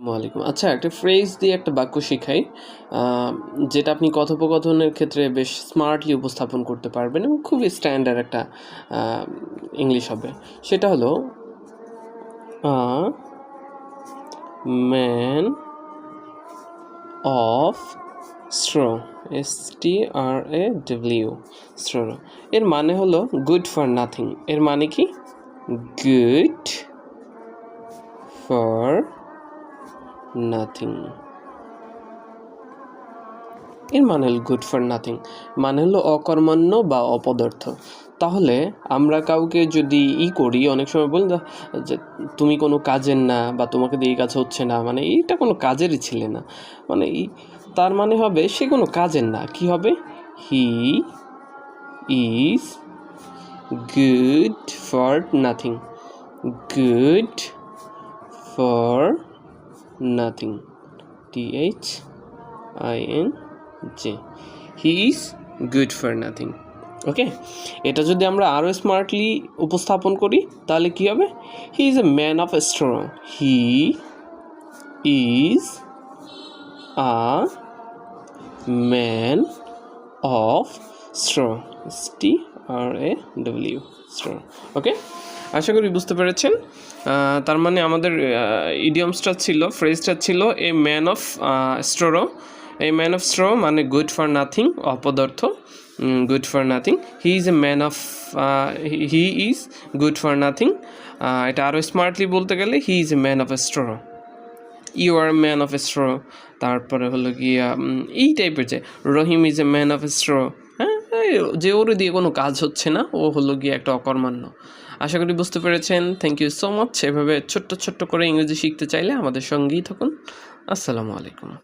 ওয়ালাইকুম আচ্ছা একটা ফ্রেজ দিয়ে একটা বাক্য শেখাই। যেটা আপনি কথোপকথনের ক্ষেত্রে বেশ স্মার্টলি উপস্থাপন করতে পারবেন এবং খুবই স্ট্যান্ডার্ড একটা ইংলিশ হবে। সেটা হলো man of straw S T R A W straw এর মানে হলো গুড ফর নাথিং এর মানে কি? গুড ফর নাথিং এর মানে হল গুড ফর নাথিং মানে হলো অকর্মণ্য বা অপদার্থ। তাহলে আমরা কাউকে যদি ই করি, অনেক সময় বলি যে তুমি কোনো কাজের না বা তোমাকে দিয়ে এই কাজ হচ্ছে না মানে এইটা কোনো কাজেরই ছিলে না। মানে তার মানে হবে সে কোনো কাজের না। কি হবে? He is good for nothing good for nothing T H I N G he is good for nothing okay এটা যদি আমরা আরও স্মার্টলি উপস্থাপন করি, তাহলে কি হবে? He is a man of straw he is a man of straw T R A W straw okay আশা করি বুঝতে পেরেছেন। তার মানে আমাদের ইডিয়মসটা ছিল ফ্রেজটা ছিল a man of straw a man of straw মানে গুড ফর নাথিং অপদার্থ good for nothing he is a man of he is good for nothing এটা আরও স্মার্টলি বলতে গেলে he is a man of straw you are man of straw তারপরে হলো গিয়া এই টাইপের যে, Rahim is a man of straw যে ওর দিয়ে কোনো কাজ হচ্ছে না, ও হলো গিয়ে একটা অকর্মান্য। আশা করি বুঝতে পেরেছেন। থ্যাংক ইউ সো মাচ এভাবে ছোট্ট ছোট্ট করে ইংরেজি শিখতে চাইলে আমাদের সঙ্গেই থাকুন। আসসালামু আলাইকুম।